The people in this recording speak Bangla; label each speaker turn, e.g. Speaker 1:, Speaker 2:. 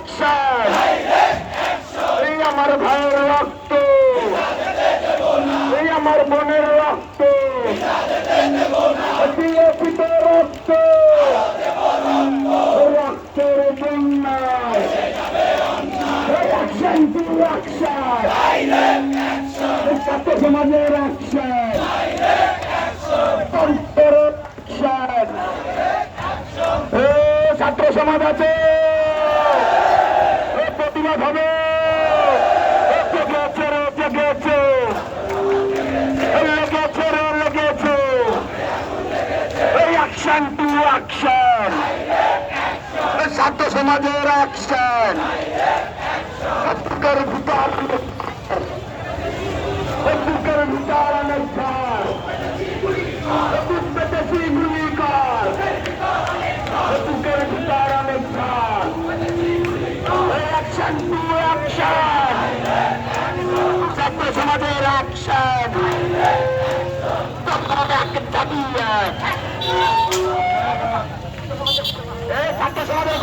Speaker 1: অ্যাকশন এই আমার ভাইয়ের রক্ত এই আমার বোনের রক্ত বিএপিতে রক্ত রক্তের ছাত্র সমাজ আছে প্রতিবাদ হবে। অ্যাকশন টু অ্যাকশন ছাত্র সমাজের অ্যাকশন বুকের ভিতর বুকের ভিতর অনেক অ্যাকশন টু অ্যাকশন ছাত্র সমাজের অ্যাকশন দাবি ছাত্র সমাজের